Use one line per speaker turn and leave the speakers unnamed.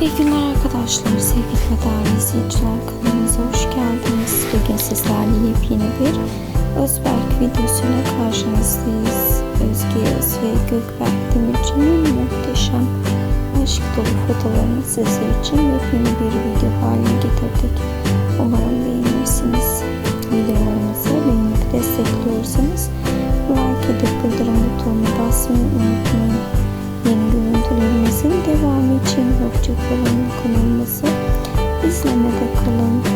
İyi günler arkadaşlar, sevgili ve değerli izleyiciler kanalımıza hoş geldiniz. Bugün sizlerle yepyeni bir Özberk videosuyla karşınızdayız. Özge Yaz ve Gökberk Demirci'nin muhteşem aşk dolu fotolarını sizler için yepyeni bir video haline getirdik. Umarım beğenirsiniz. Videolarımızı beğenip destekliyorsanız like edip bildirim butonuna basmayı unutmayın. Annesine bakalım.